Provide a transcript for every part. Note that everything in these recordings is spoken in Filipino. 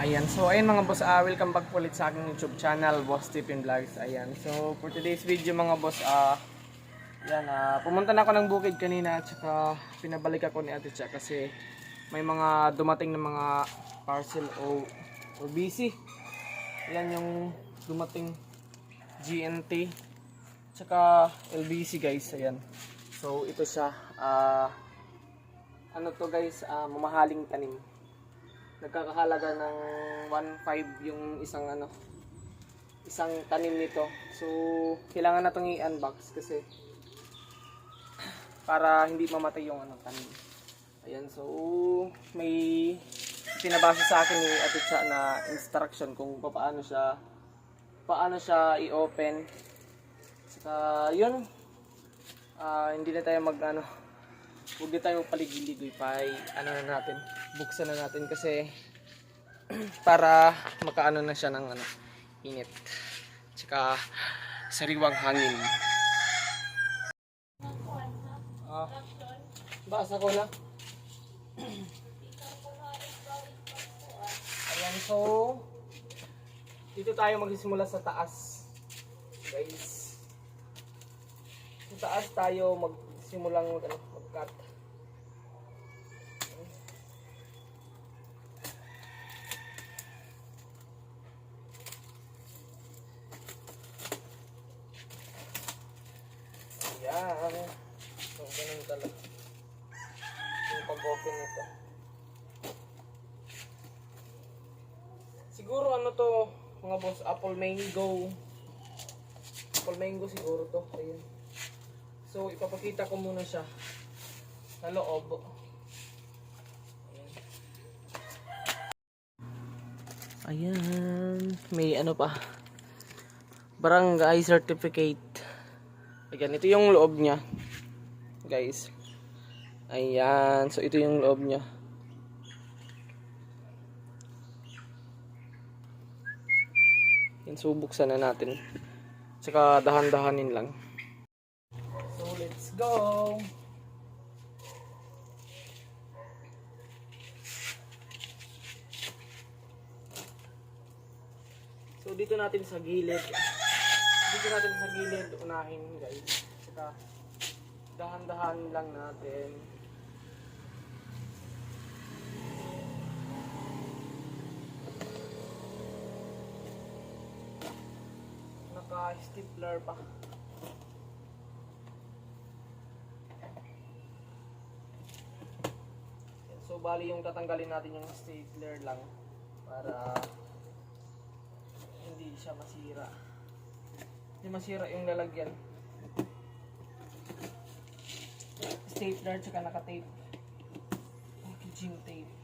Ayan, so ayun mga boss, ah, welcome back ulit sa aking YouTube channel, Boss Tippin Vlogs. Ayan, so for today's video mga boss, ah, yan, ah, pumunta na ako ng bukid kanina at saka pinabalik ako ni Ate Cha kasi may mga dumating na mga parcel o, o busy. Yan yung dumating GNT tsaka LBC guys, ayan. So ito siya, ah, ano to guys, ah, mamahaling tanim nagkakahalaga ng 1.5 yung isang ano isang tanim nito. So kailangan na itong i-unbox kasi para hindi mamatay yung ano tanim. Ayan so may pinabasa sa akin ni Ate Cha na instruction kung paano siya paano siya i-open. Saka yun. Ah, hindi na tayo mag ano huwag na tayo paligid-ligoy pa ano na natin? Buksan na natin kasi para makaano na siya ng ano init. Tsaka sariwang hangin. Ah basa ko na ayan so dito tayo magsisimula sa taas. Guys. Sa taas tayo magsimulang mag, Yan. So, ganun talaga. Yung pag-open nito. Siguro ano to, mga boss, apple mango. Apple mango siguro to. Ayun. So, ipapakita ko muna siya sa loob. Ayan. Ayan. May ano pa. Barangay certificate. Ayan, ito yung loob niya. Guys. Ayan. So, ito yung loob niya. Yan, so buksan na natin. Tsaka dahan-dahanin lang. So, let's go! So, dito natin sa gilid dito natin sa gilid unahin guys. Saka dahan-dahan lang natin. Naka stapler pa. So bali yung tatanggalin natin yung stapler lang para hindi siya masira hindi masira yung lalagyan. Stapler tsaka naka-tape. Packaging tape.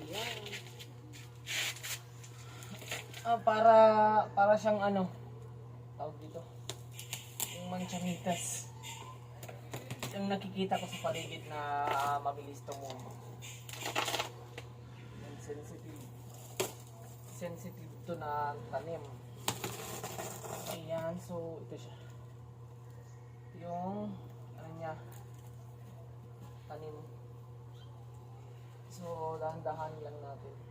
Ayan. Ah, para para siyang ano tawag dito yung manchanitas yung nakikita ko sa paligid na mabilis tumubo. Yan, sensitive sensitive to na tanim. Ayan so ito siya. Yung ano niya tanim. So, dahan-dahan lang natin.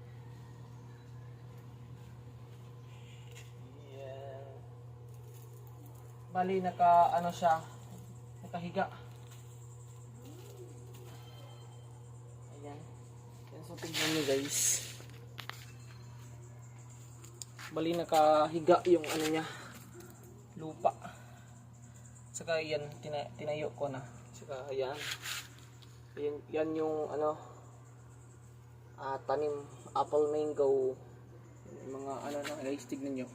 Bali, naka, ano siya, nakahiga. Ayan. Yan, so tignan nyo guys. Bali, nakahiga yung ano niya, lupa. Saka yan, tina, tinayo ko na. Saka yan. Yan, yan yung ano, ah, tanim apple mango mga ano na guys tignan nyo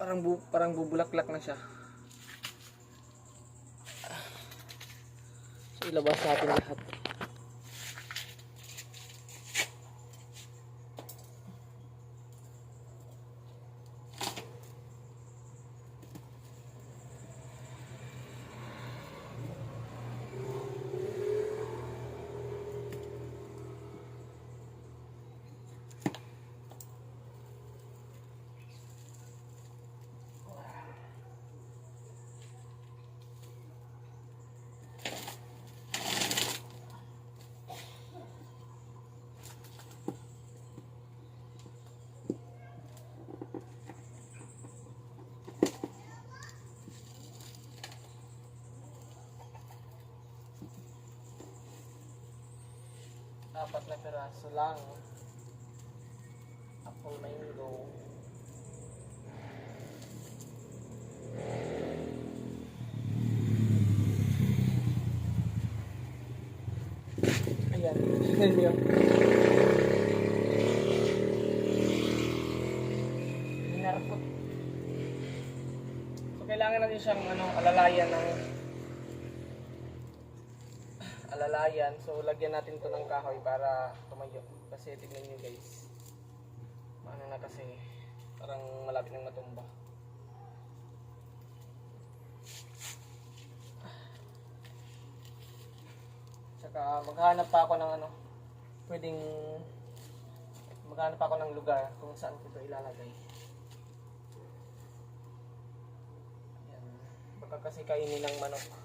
parang bu parang bubulaklak na siya So, ilabas natin lahat. Apat na piraso lang. Apple mango. Ayan. Ayan. Narkot. So, kailangan natin siyang ano, alalayan ng alalayan. So, lagyan natin to ng kahoy para tumayo. Kasi tignan nyo guys. Ano na kasi, parang malapit nang matumba. Tsaka maghanap pa ako ng ano, pwedeng maghanap pa ako ng lugar kung saan ko ito ilalagay. Ayan. Baka kasi kainin ng manok.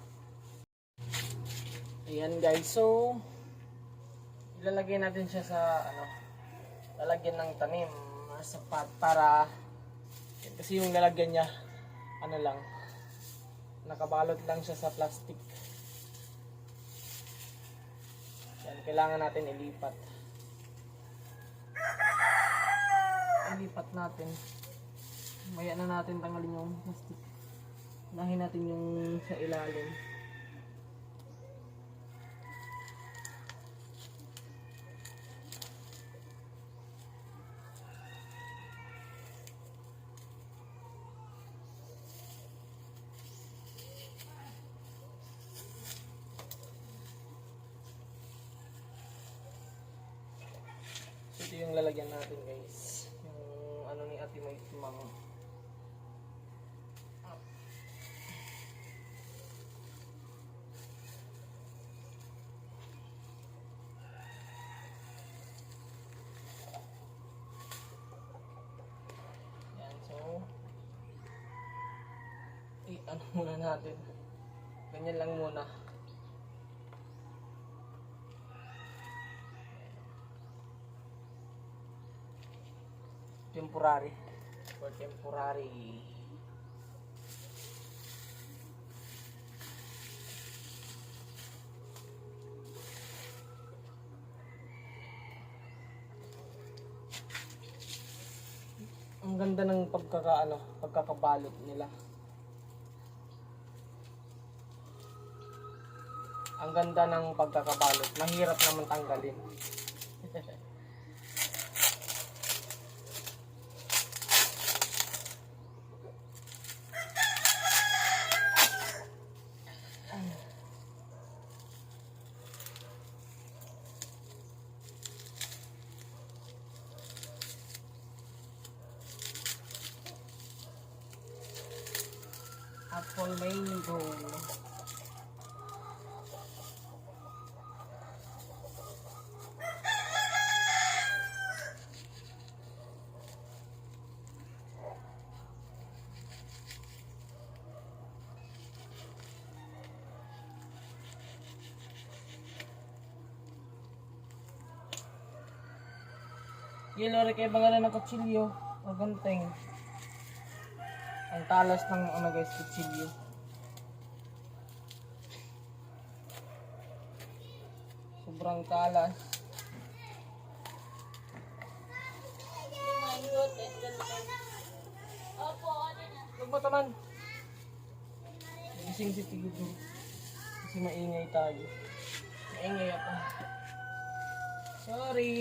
Ayan guys, so ilalagay natin siya sa ano, lalagyan ng tanim sa pot para kasi yung lalagyan niya ano lang nakabalot lang siya sa plastic. Yan, kailangan natin ilipat. Ilipat natin. Maya na natin tanggalin yung plastic. Unahin natin yung sa ilalim. Ito yung lalagyan natin guys. Yung ano ni Ate May Timang. Yan, so i ano muna natin. Ganyan lang muna. Temporary. For temporary. Ang ganda ng pagkakaano pagkakabalot nila. Ang ganda ng pagkakabalot mahirap naman tanggalin apple mango Yellow rin kay bangalan ng kutsilyo o ganteng. Ang talas ng ano guys, kutsilyo. Huwag mo taman. Gising si Tigito. Kasi maingay tayo. Maingay ako. Sorry.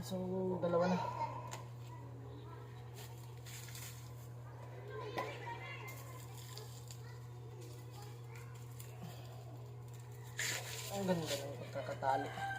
So dalawa na. Ang ganda ng pagkakatali.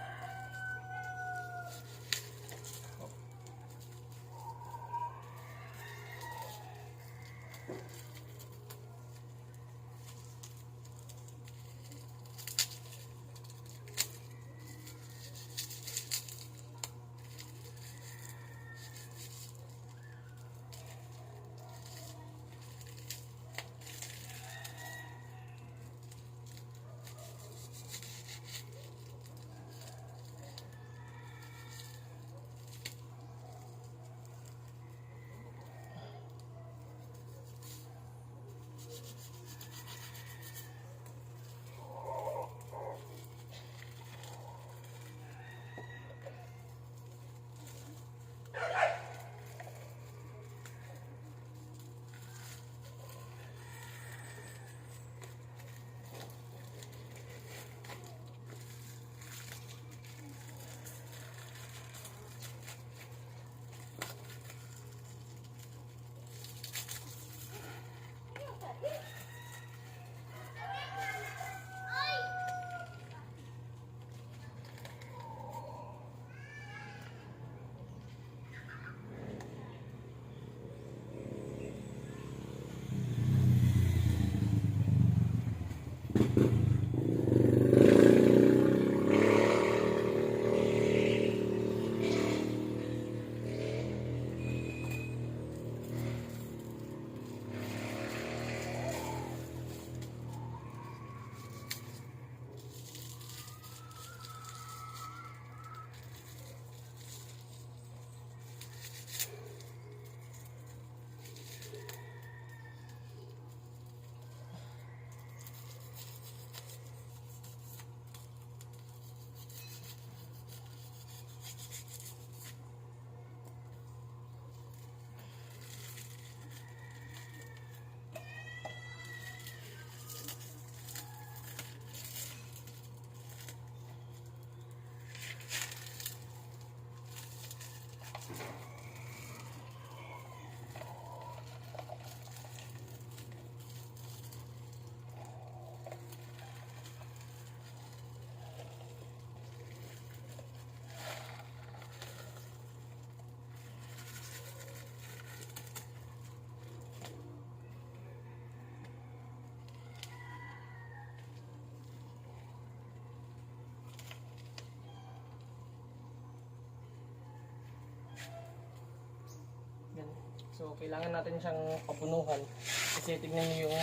So, kailangan natin siyang papunuhan. Kasi tignan nyo yung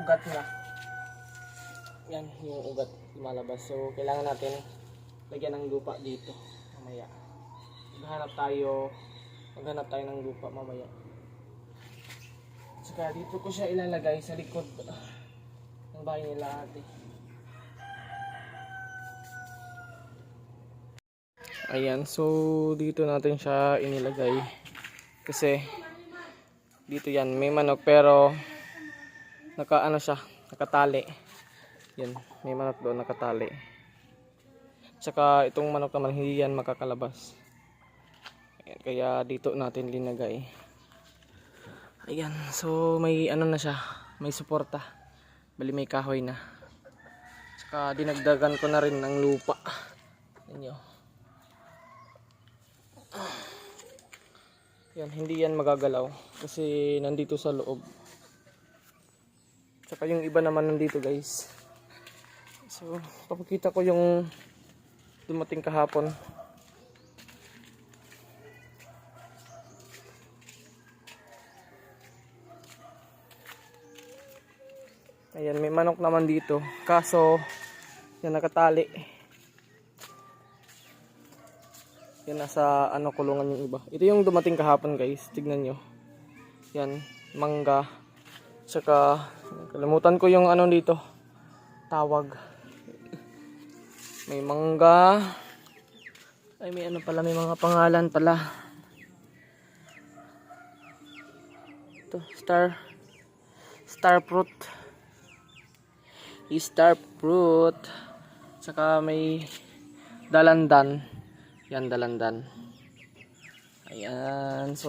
ugat niya. Yan, yung ugat lumalabas. So, kailangan natin lagyan ng lupa dito. Mamaya. Maghanap tayo, maghanap tayo ng lupa mamaya. Saka dito ko siya ilalagay sa likod ng bahay nila ate. Ayan, so dito natin siya inilagay. Kasi dito yan, may manok pero naka ano siya, nakatali. Yan, may manok doon nakatali. Tsaka itong manok naman hindi yan makakalabas. Ayan, kaya dito natin linagay. Ayan, so may ano na siya, may suporta. Bali may kahoy na. Tsaka dinagdagan ko na rin ng lupa. Inyo. Yan, hindi yan magagalaw kasi nandito sa loob. Tsaka yung iba naman nandito guys. So, papakita ko yung dumating kahapon. Ayan, may manok naman dito. Kaso, yan nakatali. Yan nasa ano kulungan yung iba. Ito yung dumating kahapon guys. Tignan nyo. Yan. Mangga. Tsaka kalimutan ko yung ano dito. Tawag. May mangga. Ay may ano pala. May mga pangalan pala. Ito. Star. Star fruit. Star fruit. Tsaka may dalandan. Yan, dalandan. Ayan. So,